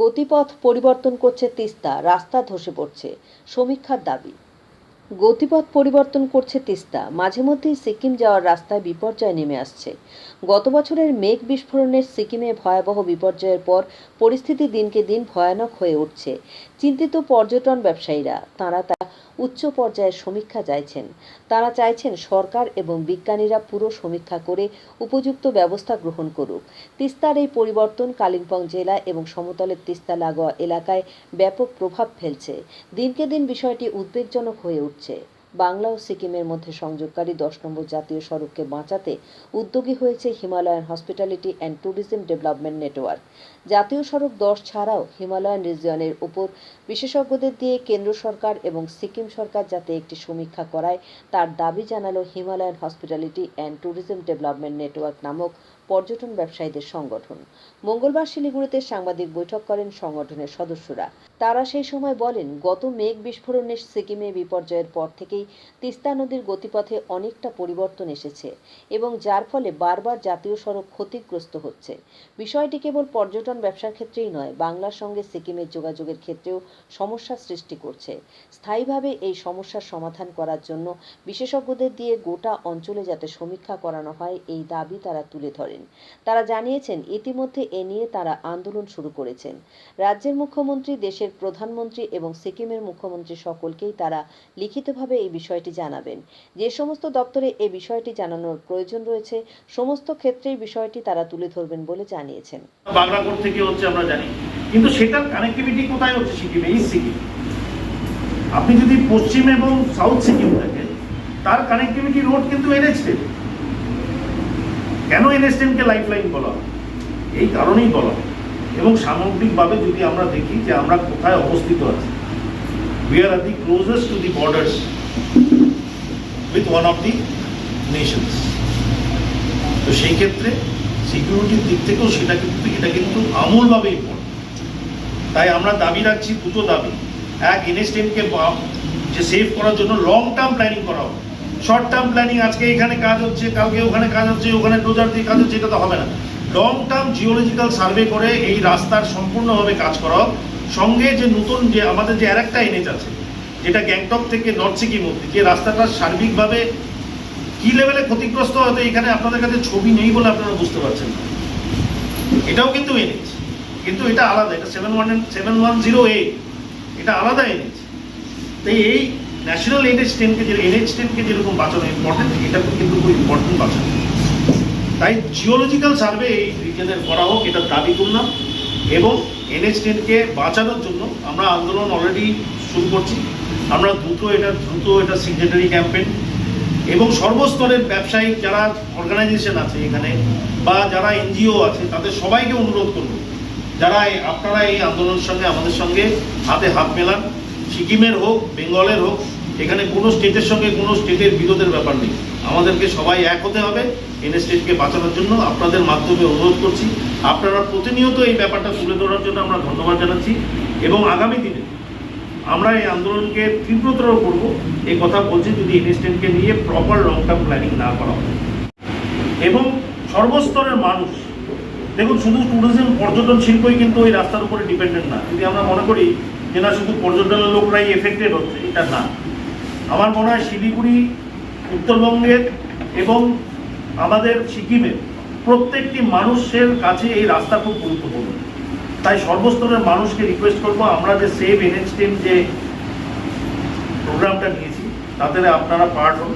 গতিপথ পরিবর্তন করছে তিস্তা, রাস্তা ধসে পড়ছে, সমীক্ষার দাবি। গতিপথ পরিবর্তন করছে তিস্তা, মাঝে মধ্যেই সিকিম যাওয়ার রাস্তায় বিপর্যয় নেমে আসছে। গত বছরের মেঘ বিস্ফোরণের সিকিমে ভয়াবহ বিপর্যয়ের পর পরিস্থিতি দিনকে দিন ভয়ানক হয়ে উঠছে। চিন্তিত পর্যটন ব্যবসায়ীরা, তাঁরা তা উচ্চ পর্যায়ের সমীক্ষা চাইছেন। তারা চাইছেন সরকার এবং বিজ্ঞানীরা পুরো সমীক্ষা করে উপযুক্ত ব্যবস্থা গ্রহণ করুক। তিস্তার এই পরিবর্তন কালিম্পং জেলা এবং সমতলের তিস্তা লাগোয়া এলাকায় ব্যাপক প্রভাব ফেলছে। দিনকে দিন বিষয়টি উদ্বেগজনক হয়ে উঠছে। বাংলা ও সিকিমের মধ্যে সংযোগকারী দশ নম্বর জাতীয় সড়ককে বাঁচাতে উদ্যোগী হয়েছে Himalayan hospitality and tourism development network. জাতীয় সড়ক দশ ছাড়াও হিমালয়ান রিজিয়নের উপর বিশেষজ্ঞদের দিয়ে কেন্দ্র সরকার এবং সিকিম সরকার যাতে একটি সমীক্ষা করায়, তার দাবি জানালো Himalayan hospitality and tourism development network নামক পর্যটন ব্যবসায়ীদের সংগঠন। মঙ্গলবার শিলিগুড়িতে সাংবাদিক বৈঠক করেন সংগঠনের সদস্যরা। তারা সেই সময় বলেন, গত মেঘ বিস্ফোরণের সিকিমে বিপর্যয়ের পর থেকেই তিস্তা নদীর গতিপথে অনেকটা পরিবর্তন এসেছে এবং যার ফলে বারবার জাতীয় সড়ক ক্ষতিগ্রস্ত হচ্ছে। বিষয়টি কেবল পর্যটন ব্যবসার ক্ষেত্রেই নয়, বাংলার সঙ্গে সিকিমের যোগাযোগের ক্ষেত্রেও সমস্যা সৃষ্টি করছে। স্থায়ীভাবে এই সমস্যার সমাধান করার জন্য বিশেষজ্ঞদের দিয়ে গোটা অঞ্চলে যাতে সমীক্ষা করানো হয়, এই দাবি তারা তুলে ধরেন। তারা জানিয়েছেন, ইতিমধ্যে এ নিয়ে তারা আন্দোলন শুরু করেছেন। রাজ্যের মুখ্যমন্ত্রী দেশের প্রধানমন্ত্রী এবং সিকিমের মুখ্যমন্ত্রী সকলকেই তারা লিখিতভাবে এই বিষয়টি জানাবেন যে সমস্ত দপ্তরে এই বিষয়টি জানানোর প্রয়োজন রয়েছে, সমস্ত ক্ষেত্রেই বিষয়টি তারা তুলে ধরবেন বলে জানিয়েছেন বাগরাকোট থেকে হচ্ছে আমরা জানি, কিন্তু সেটার কানেক্টিভিটি কোথায় হচ্ছে সিকিমে, এই সিকিম আপনি যদি পশ্চিম এবং সাউথ সিকিম দেখেন, তার কানেক্টিভিটি রোড কিন্তু এনএচ কেন এনএচ টেনকে লাইফ লাইন বলা? এই কারণেই বলা হয়। এবং সামগ্রিকভাবে যদি আমরা দেখি যে আমরা কোথায় অবস্থিত আছি we are the closest to the borders with one of the nations তো সেই ক্ষেত্রে সিকিউরিটির দিক থেকেও সেটা কিন্তু, এটা কিন্তু আমূলভাবে ইম্পর্টেন্ট তাই আমরা দাবি রাখছি, দুটো দাবি। এক এনএসটিএমকে যে সেভ করার জন্য লং টার্ম প্ল্যানিং করা হবে শর্ট টার্ম প্ল্যানিং আজকে এখানে কাজ হচ্ছে, কালকে ওখানে কাজ হচ্ছে, ওখানে ডোজার দিয়ে কাজ হচ্ছে, এটা তো হবে না। লং টার্ম জিওলজিক্যাল সার্ভে করে এই রাস্তার সম্পূর্ণভাবে কাজ করা হোক। সঙ্গে যে নতুন যে আমাদের যে আরেকটা এনএচ আছে, যেটা গ্যাংটক থেকে নর্থ সিকিম অব্দি যে রাস্তাটা সার্বিকভাবে কি লেভেলে ক্ষতিগ্রস্ত হয়তো এখানে আপনাদের কাছে ছবি নেই বলে আপনারা বুঝতে পারছেন এটাও কিন্তু এনএচ কিন্তু এটা আলাদা, এটা seven one seven one zero eight এটা আলাদা এনএচ তাই এই ন্যাশনাল এনএচ টেনকে যে এনএচ টেনকে যেরকম বাঁচানো ইম্পর্টেন্ট এটা কিন্তু খুব ইম্পর্টেন্ট বাঁচানো। তাই জিওলজিক্যাল সার্ভে এই রিজনের করা হোক, এটা দাবি করলাম। এবং এনএচ টেনকে বাঁচানোর জন্য আমরা আন্দোলন অলরেডি শুরু করছি। আমরা দ্রুত এটা দ্রুত এটা সিগনেটারি ক্যাম্পেন এবং সর্বস্তরের ব্যবসায়ী যারা অর্গানাইজেশন আছে এখানে বা যারা এনজিও আছে, তাদের সবাইকে অনুরোধ করব, যারা আপনারা এই আন্দোলনের সঙ্গে আমাদের সঙ্গে হাতে হাত মেলান। সিকিমের হোক, বেঙ্গলের হোক, এখানে কোনো স্টেটের সঙ্গে কোনো স্টেটের বিরোধের ব্যাপার নেই। আমাদেরকে সবাই এক হতে হবে এন স্টেটকে বাঁচানোর জন্য আপনাদের মাধ্যমে অনুরোধ করছি। আপনারা প্রতিনিয়ত এই ব্যাপারটা তুলে ধরার জন্য আমরা ধন্যবাদ জানাচ্ছি এবং আগামী দিনে আমরা এই আন্দোলনকে তীব্রতর করব। এই কথা বলছি যদি ইনস্টেন্টকে নিয়ে প্রপার লং টার্ম প্ল্যানিং না করা হয়। এবং সর্বস্তরের মানুষ, দেখুন শুধু ট্যুরিজম পর্যটন শিল্পই কিন্তু ওই রাস্তার উপরে ডিপেন্ডেন্ট না। যদি আমরা মনে করি যে না, শুধু পর্যটনের লোকরাই এফেক্টেড হচ্ছে, এটা না। আমার মনে হয় শিলিগুড়ি উত্তরবঙ্গের এবং আমাদের সিকিমের প্রত্যেকটি মানুষের কাছে এই রাস্তা খুব গুরুত্বপূর্ণ। তাই সর্বস্তরের মানুষকে রিকোয়েস্ট করব আমরা যে সেভ এনএচ টেন যে প্রোগ্রামটা নিয়েছি তাতে আপনারা পার্ট হন।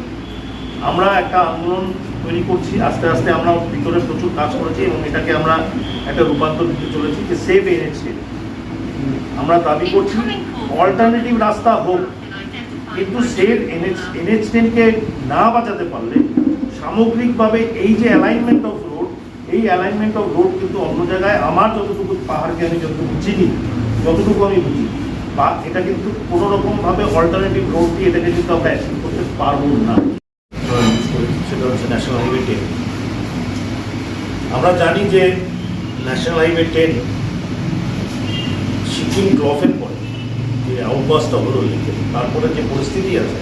আমরা একটা আন্দোলন তৈরি করছি আস্তে আস্তে আমরা ভিতরে প্রচুর কাজ করেছি এবং এটাকে আমরা একটা রূপান্তর দিতে চলেছি যে সেভ এনএচ টেন আমরা দাবি করছি অল্টারনেটিভ রাস্তা হোক কিন্তু সেভ এনএচ না বাঁচাতে পারলে সামগ্রিকভাবে এই যে অ্যালাইনমেন্ট অফ রোড এই অ্যালাইনমেন্ট অফ রোড কিন্তু অন্য জায়গায় আমার যতটুকু পাহাড়কে আমি যতটুকু চিনি, যতটুকু আমি বুঝি, বা এটা কিন্তু কোনো রকমভাবে অল্টারনেটিভ রোড দিয়ে এটাকে কিন্তু আমরা অ্যাচিভ করতে পারব না। সেটা হচ্ছে ন্যাশনাল হাইওয়ে টেন আমরা জানি যে ন্যাশনাল হাইওয়ে টেন সিকিম ড্রফের পরে হলো তারপরে যে পরিস্থিতি আছে,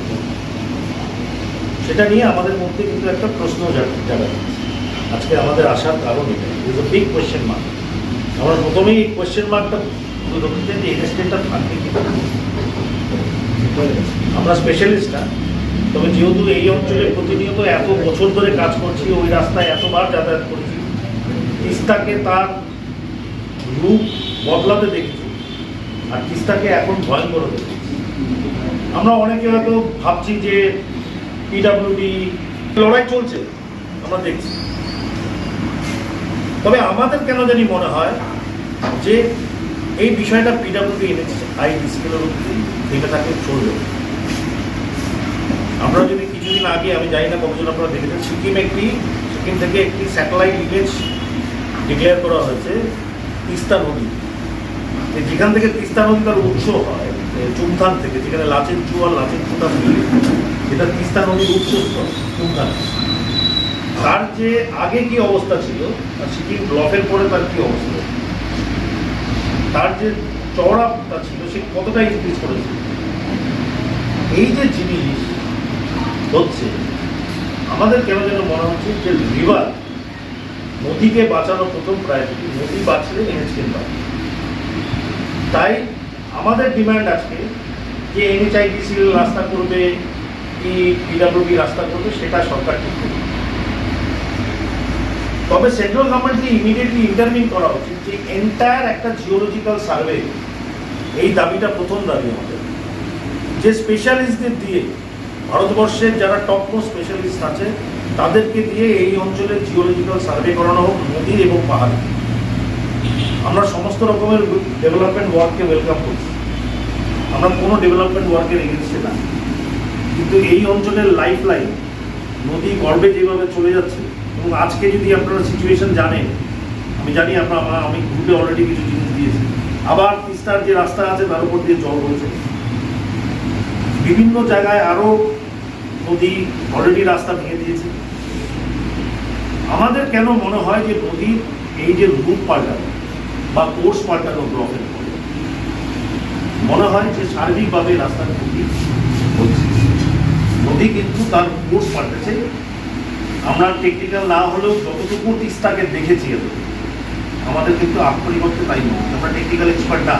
সেটা নিয়ে আমাদের মধ্যে কিন্তু একটা প্রশ্ন আজকে আমাদের আসার কারণ এটা ইজ বিগ কোয়েশ্চেন মার্ক আমরা প্রথমেই কোয়েশ্চেন মার্কটা যে এনএসটিটা থাকবে কি আমরা স্পেশালিস্ট না, তবে যেহেতু এই অঞ্চলে প্রতিনিয়ত এত বছর ধরে কাজ করছি, ওই রাস্তায় এতবার যাতায়াত করছি, তিস্তাকে তার রূপ বদলাতে দেখেছি। আর তিস্তাকে এখন ভয়ঙ্কর দেখেছি আমরা অনেকে হয়তো ভাবছি যে পিডাব্লিউডি লড়াই চলছে, আমরা দেখছি। তবে আমাদের কেন জানি মনে হয় যে এই বিষয়টা পিডাব্লিউডি এনেছে হাই স্কেলের উপরে থেকে থাকে চলবে। আমরা যদি কিছুদিন আগে, আমি জানি না কতজন আপনারা দেখেছেন, সিকিম একটি, সিকিম থেকে একটি স্যাটেলাইট ইমেজ ডিক্লেয়ার করা হয়েছে, তিস্তা নদী। যেখান থেকে তিস্তা নদী তার উৎস হয় চুমথান থেকে, যেখানে লাচেন চু আর লাচেন চুটা মিলে যেটা তিস্তা নদীর উৎসস্থল চুমথান। তার যে আগে কি অবস্থা ছিল, আর সিকিম ব্লকের পরে তার কি অবস্থা? তার যে চওড়াটা ছিল, সে কতটা ইনক্রিজ করেছে? এই যে জিনিস হচ্ছে, আমাদের কেন যেন মনে হচ্ছে যে রিভার নদীকে বাঁচানো প্রথম প্রায়োরিটি নদী বাঁচলে এনএচকে বাঁচবে। তাই আমাদের ডিমান্ড আজকে যে এনএচআইডিসি রাস্তা করবে, কি পিডাব্লিউডি রাস্তা করবে, সেটা সরকার ঠিক করবে। তবে সেন্ট্রাল গভর্নমেন্টকে ইমিডিয়েটলি ইন্টারভিউ করা উচিত যে এন্টায়ার একটা জিওলজিক্যাল সার্ভে এই দাবিটা প্রথম দাবি আমাদের। যে স্পেশালিস্টদের দিয়ে, ভারতবর্ষের যারা টপ মোস্ট স্পেশালিস্ট আছে, তাদেরকে দিয়ে এই অঞ্চলের জিওলজিক্যাল সার্ভে করানো হোক, নদী এবং পাহাড়ে। আমরা সমস্ত রকমের ডেভেলপমেন্ট ওয়ার্ককে ওয়েলকাম করছি। আমরা কোনো ডেভেলপমেন্ট ওয়ার্কের এগেনস্টে না। কিন্তু এই অঞ্চলের লাইফ লাইন নদী, গর্বে যেভাবে চলে যাচ্ছে, এবং আজকে যদি আপনারা সিচুয়েশন জানেন, আমি জানি আমরা- আমি গ্রুপে অলরেডি কিছু জিনিস দিয়েছি। আবার তিস্তার যে রাস্তা আছে, তার উপর দিয়ে জল রয়েছে বিভিন্ন জায়গায় আরও নদী অলরেডি রাস্তা ভেঙে দিয়েছে। আমাদের কেন মনে হয় যে নদীর এই যে রূপ পাল্টানো বা কোর্স পাল্টানো ব্লকের পরে মনে হয় যে সার্বিকভাবে রাস্তার ক্ষতি হচ্ছে। নদী কিন্তু তার কোর্স পাল্টেছে। আমরা টেকনিক্যাল না হলেও যতটুকু তিস্তাকে দেখেছি আমাদের কিন্তু আক্ষরিক অর্থে তাই নয়। আমরা টেকনিক্যাল এক্সপার্ট না।